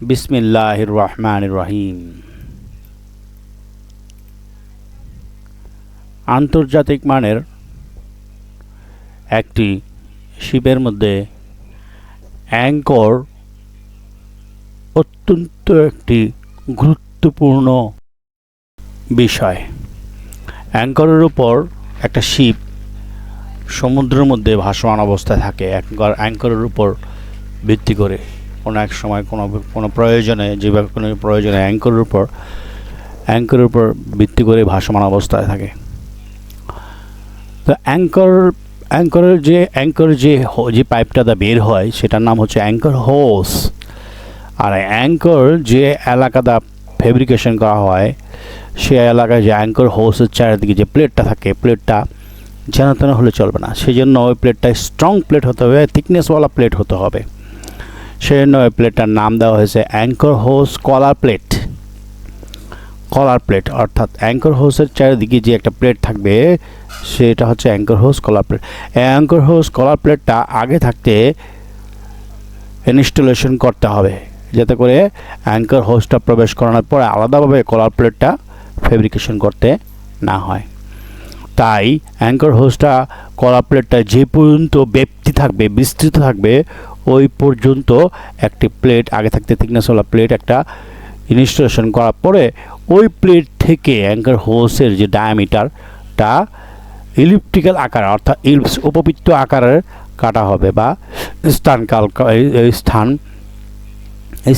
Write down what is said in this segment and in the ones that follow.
বিসমিল্লাহ রহমান রহিম। আন্তর্জাতিক মানের একটি শিপের মধ্যে অ্যাঙ্কর অত্যন্ত একটি গুরুত্বপূর্ণ বিষয়। অ্যাঙ্করের উপর একটা শিপ সমুদ্রের মধ্যে ভাসমান অবস্থায় থাকে। অ্যাঙ্কর অ্যাঙ্করের উপর ভিত্তি করে কোনো এক সময় কোনো কোনো প্রয়োজনে যেভাবে কোনো প্রয়োজনে অ্যাঙ্করের উপর অ্যাঙ্করের উপর ভিত্তি করে ভাসমান অবস্থায় থাকে। তো অ্যাঙ্কর, অ্যাঙ্করের যে, অ্যাঙ্কর যে যে পাইপটা বের হয়, সেটার নাম হচ্ছে অ্যাঙ্কর হোস। আর অ্যাঙ্কর যে এলাকাটা ফেব্রিকেশন করা হয়, সে এলাকায় যে অ্যাঙ্কর হোসের চারিদিকে যে প্লেটটা থাকে, প্লেটটা যেন তেন হলে চলবে না। সেই জন্য ওই প্লেটটা স্ট্রং প্লেট হতে হবে থিকনেসওয়ালা প্লেট হতে হবে। সেই জন্য ওই প্লেটটার নাম দেওয়া হয়েছে anchor hose collar plate. Collar plate, অর্থাৎ অ্যাঙ্কর হোসের চারিদিকে যে একটা প্লেট থাকবে, সেটা হচ্ছে anchor hose collar plate. Anchor hose collar প্লেটটা আগে থাকতে ইনস্টলেশন করতে হবে, যাতে করে অ্যাঙ্কর হোসটা প্রবেশ করানোর পরে আলাদাভাবে কলার প্লেটটা ফেব্রিকেশন করতে না হয়। তাই অ্যাঙ্কর হোসটা কলার প্লেটটা যে পর্যন্ত ব্যাপ্তি থাকবে, বিস্তৃত থাকবে, ওই পর্যন্ত একটি প্লেট, আগে থাকতে থিকনেসওয়ালা প্লেট একটা ইনস্টলেশন করার পরে ওই প্লেট থেকে অ্যাঙ্কার হোসের যে ডায়ামিটারটা ইলিপ্টিক্যাল আকার, অর্থাৎ ইলপস উপবৃত্ত আকারের কাটা হবে বা স্থান কাল স্থান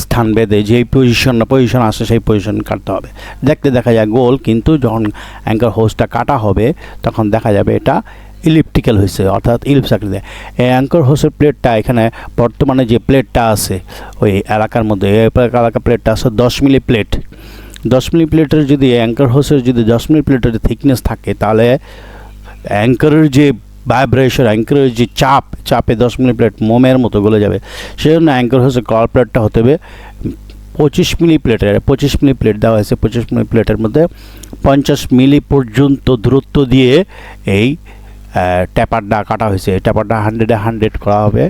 স্থান বেঁধে যেই পজিশন পজিশন আসে সেই পজিশন কাটতে হবে। দেখতে দেখা যায় গোল, কিন্তু যখন অ্যাঙ্কার হোসটা কাটা হবে, তখন দেখা যাবে এটা ইলিপ্টিক্যাল হয়েছে, অর্থাৎ ইলিপস আকৃতি। অ্যাঙ্কর হোসের প্লেটটা এখানে বর্তমানে যে প্লেটটা আছে, ওই এলাকার মধ্যে, এই এলাকা প্লেটটা আছে দশ মিলি প্লেট দশ মিলি প্লেটের যদি অ্যাঙ্কার হোসের যদি দশ মিলি প্লেটের থিকনেস থাকে, তাহলে অ্যাঙ্কারের যে ভাইব্রেশন অ্যাঙ্কারের যে চাপ, চাপে দশ মিলি প্লেট মোমের মতো গলে যাবে। সেই জন্য অ্যাঙ্কার হোসের কলার প্লেটটা হতে হবে পঁচিশ মিলি প্লেটের পঁচিশ মিলি প্লেট দেওয়া হয়েছে, পঁচিশ মিলি প্লেটের মধ্যে পঞ্চাশ মিলি পর্যন্ত দূরত্ব দিয়ে এই ট্যাপারটা কাটা হয়েছে। এই ট্যাপারটা হান্ড্রেডে হান্ড্রেড করা হবে।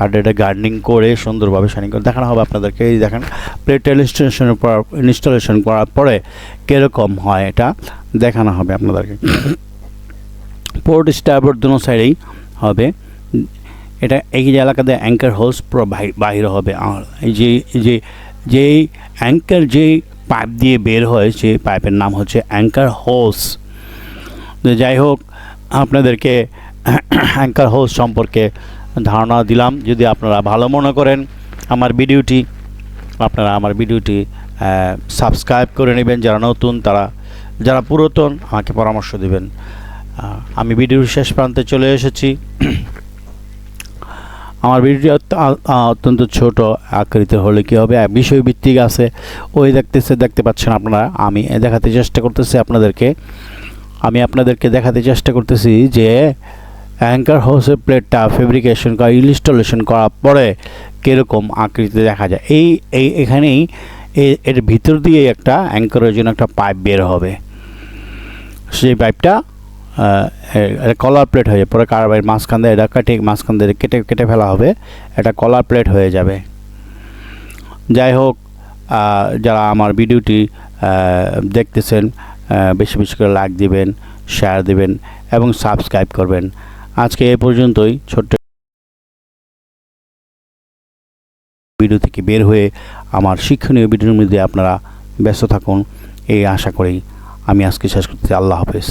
হান্ড্রেডে গার্ডনিং করে সুন্দরভাবে শাইনিং করে দেখানো হবে আপনাদেরকে। এই দেখেন প্লেট ইনস্টলেশনের পর ইনস্টলেশন করার পরে কীরকম হয় এটা দেখানো হবে আপনাদেরকে। পোর্ট স্টারবোর্ড দুনো সাইডেই হবে। এটা এই যে এলাকাতে অ্যাঙ্কার হোলস বাহির হবে। এই যে যে, যেই অ্যাঙ্কার যেই পাইপ দিয়ে বের হয়, সেই পাইপের নাম হচ্ছে অ্যাঙ্কার হোস যাই হোক, আপনাদেরকে অ্যাঙ্কার হোস সম্পর্কে ধারণা দিলাম। যদি আপনারা ভালো মনে করেন আমার ভিডিওটি, আপনারা আমার ভিডিওটি সাবস্ক্রাইব করে নেবেন। যারা নতুন, তারা, যারা পুরাতন, আমাকে পরামর্শ দেবেন। আমি ভিডিওর শেষ প্রান্তে চলে এসেছি। আমার ভিডিওটি অত্যন্ত ছোট, আকৃতি হলে কী হবে? বিষয়ভিত্তিক আছে, ওই দেখতেছে, দেখতে পাচ্ছেন আপনারা। আমি দেখাতে চেষ্টা করতেছি আপনাদেরকে। আমি আপনাদেরকে দেখাতে চেষ্টা করতেছি যে, অ্যাঙ্কার হাউসের প্লেটটা ফেব্রিকেশন করা, ইনস্টলেশন করার পরে কীরকম আকৃতিতে দেখা যায়। এই এই, এখানেই এর ভিতর দিয়ে একটা অ্যাঙ্কারের জন্য একটা পাইপ বের হবে। সেই পাইপটা কলার প্লেট হয়ে পরে কারবাইয়ের মাঝখান দিয়ে এটা কেটে মাঝখান দিয়ে কেটে কেটে ফেলা হবে। এটা কলার প্লেট হয়ে যাবে। যাই হোক যারা আমার ভিডিওটি দেখতেছেন বেশি বেশি করে লাইক দিবেন শেয়ার দিবেন এবং সাবস্ক্রাইব করবেন। আজকে এ পর্যন্তই। ছোট্ট ভিডিও থেকে বের হয়ে আমার শিক্ষণীয় ভিডিওর মধ্যে আপনারা ব্যস্ত থাকুন, এই আশা করেই আমি আজকে শেষ করতে আল্লাহ হাফেজ।